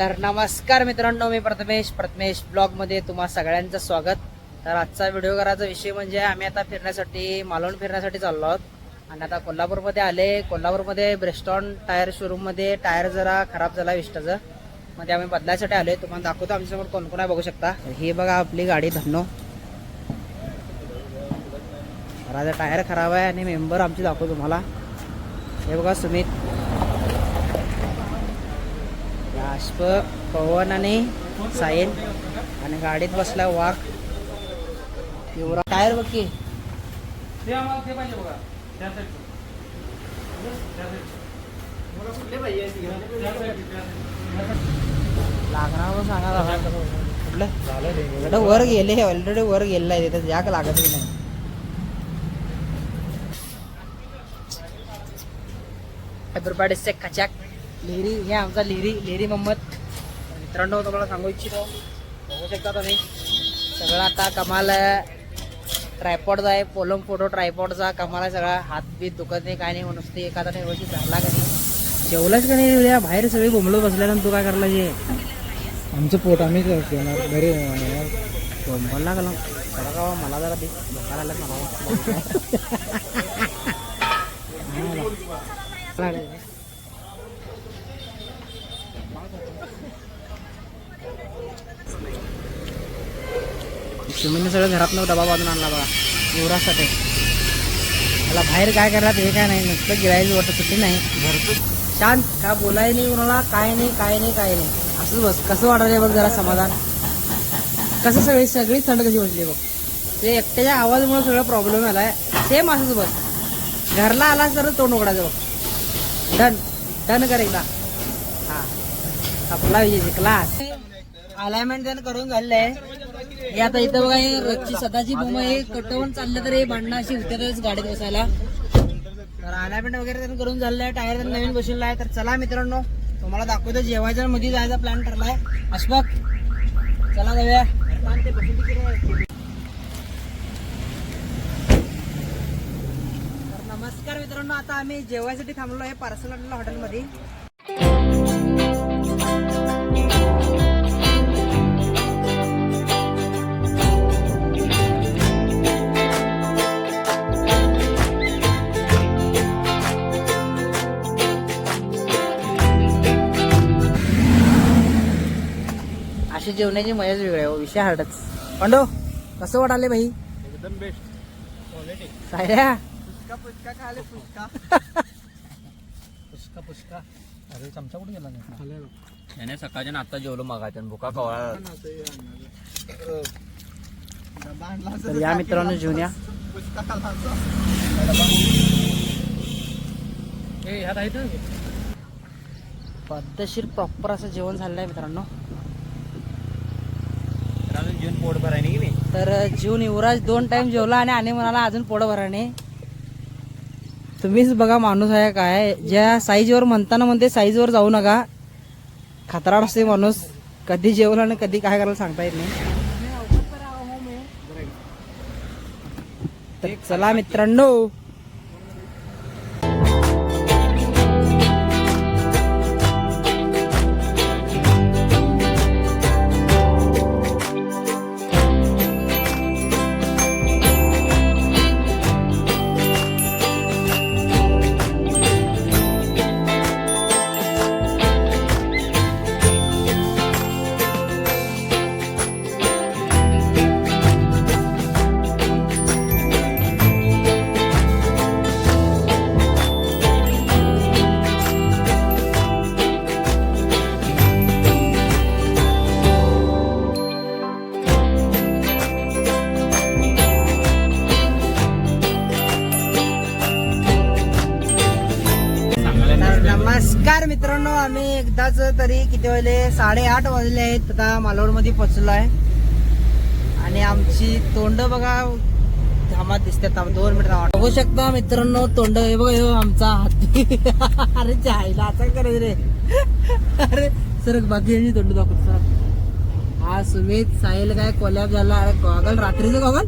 तर नमस्कार मित्रांनो मी प्रथमेश. प्रथमेश ब्लॉगमध्ये तुम्हा सगळ्यांचं स्वागत. तर आजचा व्हिडिओ करायचा विषय म्हणजे आम्ही आता फिरण्यासाठी मालवण फिरण्यासाठी चाललो आहोत. आणि आता कोल्हापूरमध्ये आले. कोल्हापूरमध्ये ब्रेस्टॉन टायर शोरूममध्ये टायर जरा खराब झाला विष्टाचं. मध्ये आम्ही बदलायसाठी आलोय. तुम्हाला दाखवतो आमच्यासमोर कोण कोण आहे बघू शकता. ही बघा आपली गाडी धन्नो. जरा टायर खराब आहे आणि मेंबर आमची दाखवतो तुम्हाला. हे बघा सुमित. राष्प पवन आणि सायन आणि गाडीत बसला वाघ. एवढा टायर बघ. की. लागणार सांगा. कुठलं? वर गेले ऑलरेडी वर गेलेलं आहे तिथं. जाग लागतच नाही. हैदराबाद से खचाक. लेरी हे आमचा लेरी लेरी मोहम्मद. मित्रांनो तुम्हाला सांगू इच्छितो बघू शकता तुम्ही. सगळं आता कमाल ट्रायपॉडचा आहे पोलम फोटो ट्रायपॉडचा कमाल आहे सगळा. हात बीत दुखत नाही काय नाही नुसते एखादा नाही व्यवस्थित झाला का नाही. जेवलाच का नाही उद्या बाहेर सगळे बोंबलो बसल्यानंतर तू काय करला जे आमचं पोट आम्हीच घेणार घरी जरा का मला जरा दे. भुका लागल्यात सुमीने सगळं घरात डबा बांधून आणला बघा. युवराजसाठी मला बाहेर काय करतात हे काय नाही नुसतं गिरायचं वाटत सुट्टी नाही. घरचं शांत का बोलाय नाही कोणाला काय नाही काय नाही काय नाही. असंच बस. कसं वाटायला बघ जरा समाधान. कसं सगळी सगळी थंड कशी बसली बघ. ते एकट्याच्या आवाजामुळे सगळं प्रॉब्लेम आलाय सेम असंच बस. घरला आलास तर तोंड उघडायचं बघ. डन. डन कर एकदा. हा. आपला विजय क्लास अलाइनमेंट करून झालंय. हे आता इथं बघा हे रोजची सदाची बोंब हे कटवून चाललं तर हे भांडणं अशी होत्यातच गाडीत बसायला. तर अलायमेंट वगैरे त्यांनी करून झालेलं आहे टायर नवीन बसलेला आहे. तर चला मित्रांनो तुम्हाला दाखवतो जेवायच्या मध्ये जायचा प्लॅन ठरलाय. अशफाक चला जाऊया. नमस्कार मित्रांनो आता आम्ही जेवायसाठी थांबलो आहे पार्सल हॉटेलमध्ये जेवणाची मजाच वेगळी आहे हो, विषय हार्डच. पंडो कसं वाटाले भाई एकदम बेस्ट क्वालिटी सायऱ्या? पुचका पुचका खाले पुचका पुचका पुचका अरे चमचा कुठे गेला नाही? सकाळच्या नाश्ता जेवलो मागायचं भुका कवळा तर या मित्रांनो जेवून या. ह्यात आहे तर पद्धतशीर प्रॉपर असं जेवण झालेलं आहे मित्रांनो. अजून जेवण पोट भरायने की नाही तर जीवन युवराज दोन टाइम जेवला आणि आणि म्हणाला अजून पोट भराने तुम्हीच बघा माणूस आहे काय ज्या साईजवर म्हणताना म्हणते साईजवर जाऊ नका. खतराड असते माणूस. कधी जेवला आणि कधी काय करायला सांगता येत नाही. तर चला मित्रांनो एकदाच तरी किती वाजले? साडेआठ वाजले आहेत. आता मालवणमध्ये पोहोचलो आहे आणि आमची तोंड बघा धामात दिसतात. दोन मिनिट. बघू शकता मित्रांनो तोंड हे बघा हे आमचा हाती. अरे जायला आता करायचं रे अरे सर बाकी तोंड दाखवतो सर हा सुमित साहिल काय कोल्याप झाला. अरे गॉगल रात्रीचं गॉगल?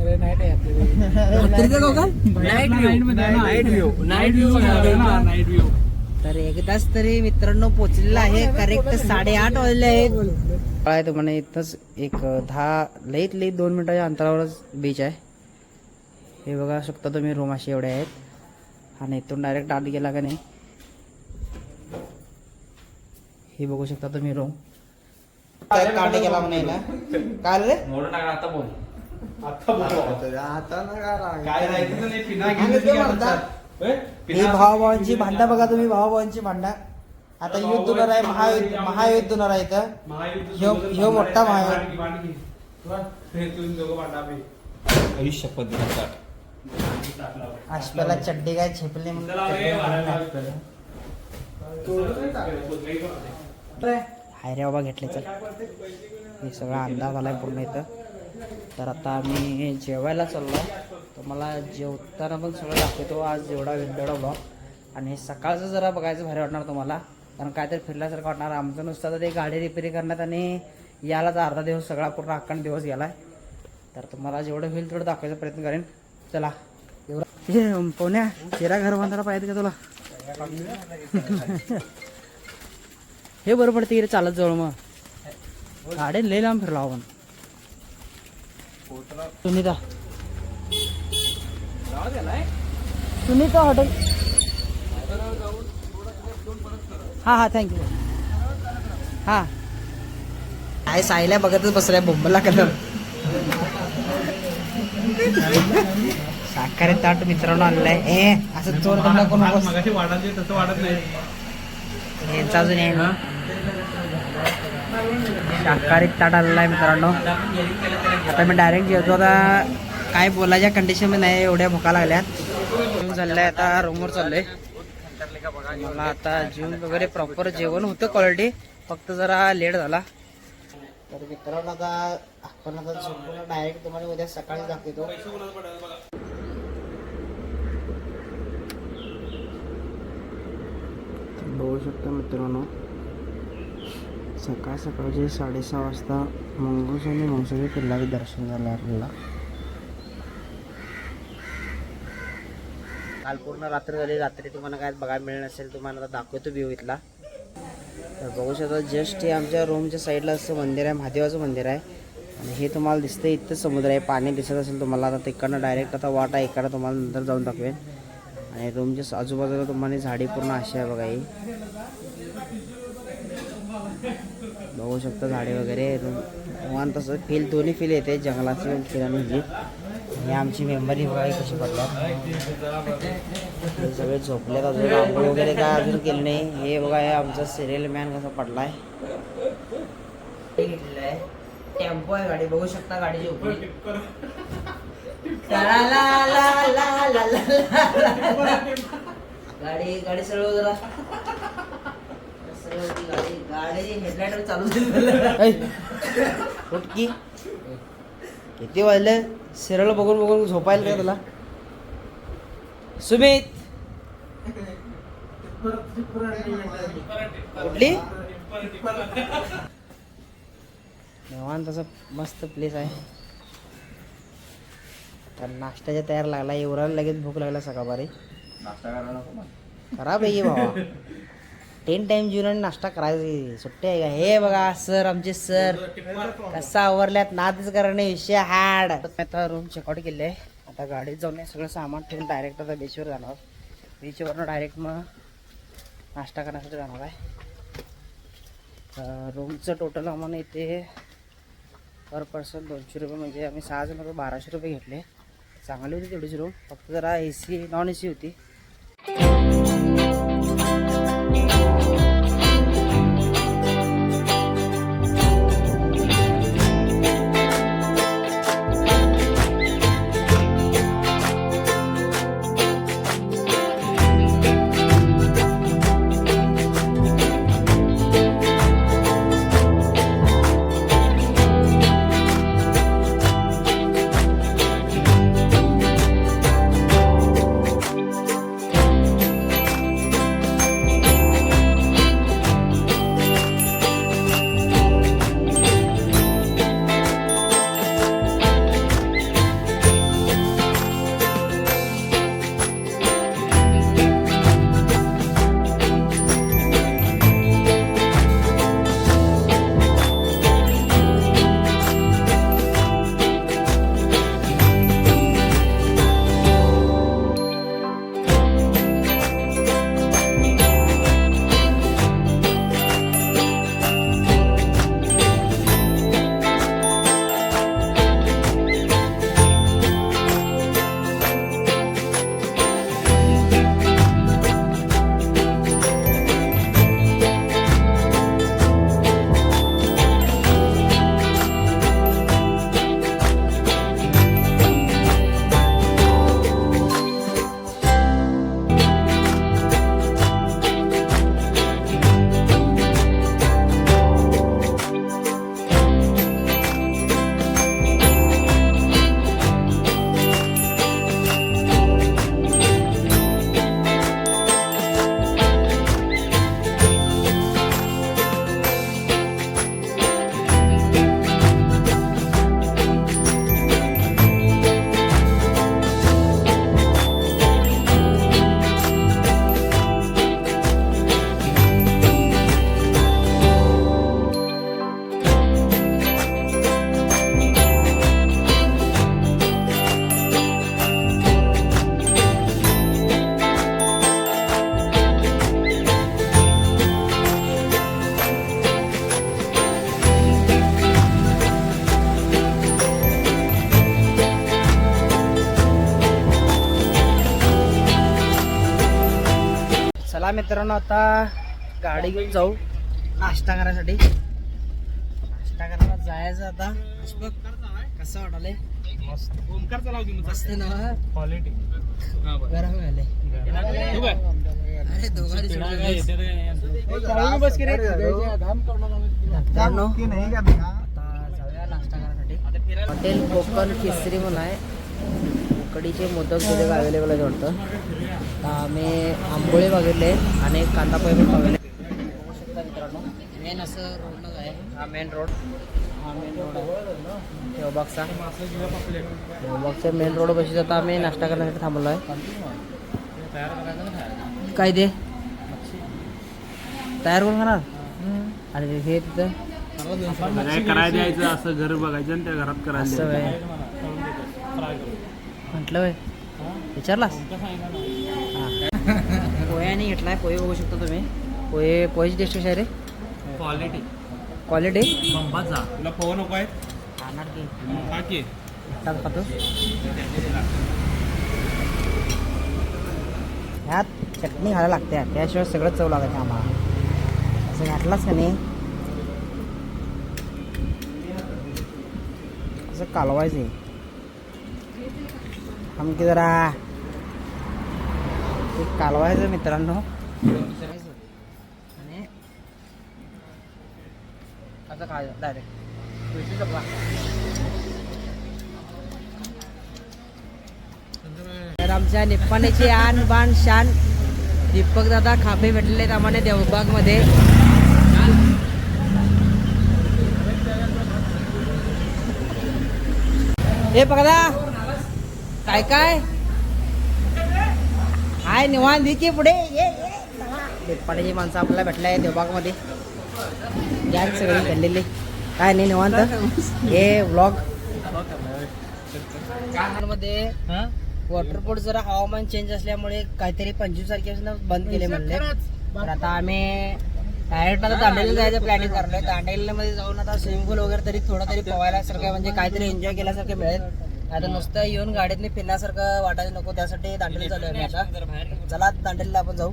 अरे नाईट आहे रात्रीचं goggle? Night view night view night view night view तर एकदाच तरी मित्रांनो पोचलेला आहे. करेक्ट साडेआठ वाजले आहेत. काय तुम्हाला इथंच एक दहा लईत लईत दोन मिनिटाच्या अंतरावरच बीच आहे. हे बघा शकता तुम्ही रूम असे एवढे आहेत. आणि इथून डायरेक्ट आत गेला का नाही? हे बघू शकता तुम्ही रूम काटे गेला म्हणायला काय रे? मोठं टाका आता बोल. काय राहायचं नाही पिना ही भावाभावांची भांडा बघा तुम्ही भावाभावांची भांडा आता युद्ध होणार आहे महायुद्ध महायुद्ध होणार आहे इथं. ह्यो- ह्यो मोठा महायुद्ध. आशप्याला चड्डी काय छेपले. हाय रे बाबा घेतले चल. हे सगळा अंदाज आलाय पूर्ण इथं. तर आता आम्ही जेवायला चाललो तुम्हाला जेवताना पण सगळं दाखवतो आज जेवढा वेगवेगळा ब्लॉग आणि सकाळचं जरा बघायचं भारी वाटणार तुम्हाला. कारण काहीतरी फिरल्यासारखं वाटणार. आमचं नुसतं तर ते गाडी रिपेरी करण्यात आणि यालाच अर्धा दिवस सगळा पूर्ण अखंड दिवस गेला आहे तर तुम्हाला जेवढं होईल तेवढं दाखवायचा प्रयत्न करेन. चला. एवढा. हे पोण्या चिरा घर बांधायला पाहिजे का तुला? हे बरं पडते रे चालत जवळ मग. गाडी लई लांब फिरला आपण. सुनीता सुनीता हॉटेल. हा हा थँक्यू हा. काय साईला बघतच बसलाय बोंबला कलर. साखरे ताट मित्रांनो आणलाय. ए असं चोर धंदा कोण मगाशी वाढत तसं वाढत नाही. यांचा अजून आहे ना शाकाहारी ताट आलेला आहे मित्रांनो. आता मी डायरेक्ट जेवतो आता काय बोलायच्या कंडिशनमध्ये नाही एवढ्या भुका लागल्यात. झालेलं आहे आता रूमवर चाललोय. मला आता जेवण वगैरे प्रॉपर जेवण होतं क्वालिटी फक्त जरा लेट झाला. तर मित्रांनो आता आपण आता झोपून डायरेक्ट तुम्हाला उद्या सकाळी दाखवतो. बघू शकता मित्रांनो सकाळ सकाळचे साडेसहा वाजता मंगूस आणि मंगसुरी किल्ल्याचे दर्शन झालं आपल्याला. काल पूर्ण रात्र झाली. रात्री तुम्हाला काय बघायला मिळणार असेल तुम्हाला आता दाखवतो व्ह्यू इथला. तर बघू शकता जस्ट हे आमच्या रूमच्या साईडला असं मंदिर आहे महादेवाचं मंदिर आहे. आणि हे तुम्हाला दिसतं इथं समुद्र आहे पाणी दिसत असेल तुम्हाला आता तिकडनं डायरेक्ट आता वाट आहे इकडं तुम्हाला नंतर जाऊन दाखवेन. आणि रूमच्या आजूबाजूला तुम्हाला झाडी पूर्ण अशी आहे बघा ही. बघू शकता झाडे वगैरे. रूम तसं फील दोन्ही फील येते जंगलाचं फील आणि ही हे आमची मेंबरी बघा कशी पडतात हे सगळे झोपलेत अजून आंघोळ वगैरे काय अजून केलं नाही. हे बघा हे आमचा सिरियल मॅन कसा पडलाय. आहे टेम्पो आहे गाडी बघू शकता गाडीची उपरी गाडी गाडी सरळ जरा. गाडी. गाडी हेडलाईट चालू उठकी किती वाजलं? सरळ बघून बघून झोपायला काय तुला? सुमित! कुठली निवांत तसं मस्त प्लेस आहे. तर नाश्त्याच्या तयार लागला एवढा लगेच भूक लागला सकाळपारी. नाश्ता करायला नको मग. खराब आहे की बाबा? टेन टाइम जेवण आणि नाश्ता करायची सुट्टी आहे का? हे बघा सर आमचे सर कसा आवरल्यात? नादच करणे विषय हाड. आता रूम चेकआउट केले आहे आता गाडीत जाऊन सगळं सामान ठेवून डायरेक्ट आता बीचवर जाणार. बीचवरनं डायरेक्ट मग नाश्ता करण्यासाठी जाणार आहे. रूमचं टोटल आम्हाला इथे पर पर्सन दोनशे रुपये म्हणजे आम्ही सहा जण होतो बाराशे रुपये घेतले. चांगली होती तेवढीच रूम फक्त जरा A C non A C होती. Bye. मित्रांनो आता गाडी घेऊन जाऊ नाश्ता करायसाठी. नाश्ता करायला जायचं आता. बघ कसं वाटलंय. मस्त. ओमकारचा लाव की मग. मस्त ना. क्वालिटी गरम झाले अरे दोघांनी बस की रे. मित्रांनो आता जाऊया नाश्ता करण्यासाठी हॉटेल कोकण केसरी म्हणून आहे. उकडीचे मोदक तिथे अवेलेबल आहे वाटतं. आम्ही आंबोळे बघितले आणि कांदा पोहे पण बघितले. बघू शकता मित्रांनो मेन असं रोडलाच आहे हा मेन रोड हा मेन रोड आहे. मेन रोड बशी आता आम्ही नाश्ता करण्यासाठी थांबलो आहे काय ते? तयार करून खाणार आणि हे तिथं करायला द्यायचं असं घर बघायचं आणि त्या घरात वय म्हटलं वय विचारलास? पोह्याने घेतलाय पोहे बघू शकता तुम्ही. पोहे पोहेची टेस्ट कशी आहे रे? क्वालिटी क्वालिटी बंबाचा तुला पोह नको आहे खाणार की? खा की. टाक खातो. ह्यात चटणी घालायला लागते. त्याशिवाय सगळं चव लागत आम्हाला. असं घातलाच का नाही? असं कालवायचं आमकी जरा. ते कालवायचं मित्रांनो. आणि असं डायरेक्ट तर आमच्या निप्पाणीची आन बाण शान दीपक दादा खापे भेटले आहेत आम्हाला देवबागमध्ये हे बघा काय काय? हाय निवांत की पुढे. निप्पाणीची माणसं आपल्याला भेटले आहे देवबागमध्ये गॅग सगळी घडलेली काय नाही निवांत? हे व्लॉगमध्ये वॉटरपोर्ट जरा हवामान चेंज असल्यामुळे काहीतरी पंचवीस तारखेपासून बंद केले म्हणले. तर आता आम्ही डायरेक्ट आता दांडेलीला जायचं प्लॅनिंग करलोय दांडेलीमध्ये जाऊन आता स्विमिंग पूल वगैरे तरी थोडं तरी पोहायला म्हणजे काहीतरी एन्जॉय केल्यासारखं मिळेल. आता नुसतं येऊन गाडीतनी फिरण्यासारखं वाटायचं नको त्यासाठी दांडेली चालू आहे आता. चला दांडेलीला आपण जाऊ.